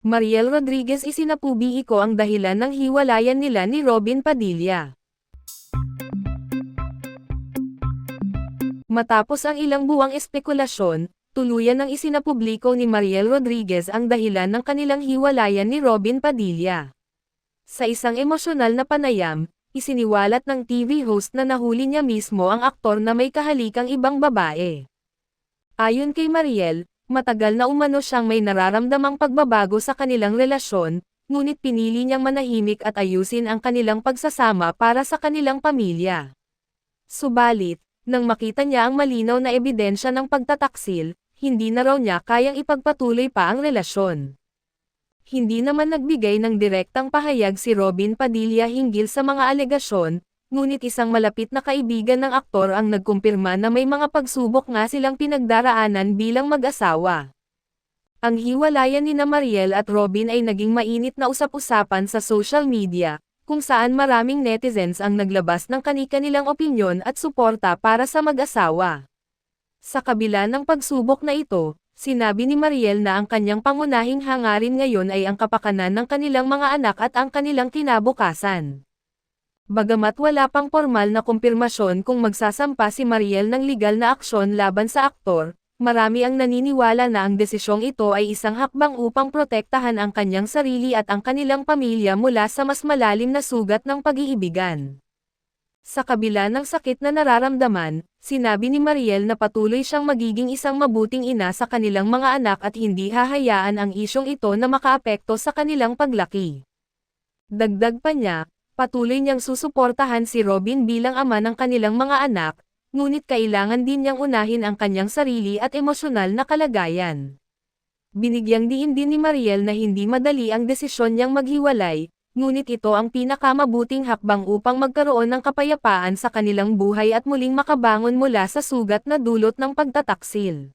Mariel Rodriguez isinapubi ko ang dahilan ng hiwalayan nila ni Robin Padilla. Matapos ang ilang buwang espekulasyon, tuluyan ng isinapubliko ni Mariel Rodriguez ang dahilan ng kanilang hiwalayan ni Robin Padilla. Sa isang emosyonal na panayam, isiniwalat ng TV host na nahuli niya mismo ang aktor na may kahalikang ibang babae. Ayon kay Mariel, matagal na umano siyang may nararamdamang pagbabago sa kanilang relasyon, ngunit pinili niyang manahimik at ayusin ang kanilang pagsasama para sa kanilang pamilya. Subalit, nang makita niya ang malinaw na ebidensya ng pagtataksil, hindi na raw niya kayang ipagpatuloy pa ang relasyon. Hindi naman nagbigay ng direktang pahayag si Robin Padilla hinggil sa mga alegasyon, ngunit isang malapit na kaibigan ng aktor ang nagkumpirma na may mga pagsubok nga silang pinagdaraanan bilang mag-asawa. Ang hiwalayan ni na Mariel at Robin ay naging mainit na usap-usapan sa social media, kung saan maraming netizens ang naglabas ng kani-kanilang opinyon at suporta para sa mag-asawa. Sa kabila ng pagsubok na ito, sinabi ni Mariel na ang kanyang pangunahing hangarin ngayon ay ang kapakanan ng kanilang mga anak at ang kanilang kinabukasan. Bagamat wala pang formal na kumpirmasyon kung magsasampa si Mariel ng legal na aksyon laban sa aktor, marami ang naniniwala na ang desisyong ito ay isang hakbang upang protektahan ang kanyang sarili at ang kanilang pamilya mula sa mas malalim na sugat ng pag-iibigan. Sa kabila ng sakit na nararamdaman, sinabi ni Mariel na patuloy siyang magiging isang mabuting ina sa kanilang mga anak at hindi hahayaan ang isyong ito na makaapekto sa kanilang paglaki. Dagdag pa niya, patuloy niyang susuportahan si Robin bilang ama ng kanilang mga anak, ngunit kailangan din niyang unahin ang kanyang sarili at emosyonal na kalagayan. Binigyang diin din ni Mariel na hindi madali ang desisyon niyang maghiwalay, ngunit ito ang pinakamabuting hakbang upang magkaroon ng kapayapaan sa kanilang buhay at muling makabangon mula sa sugat na dulot ng pagtataksil.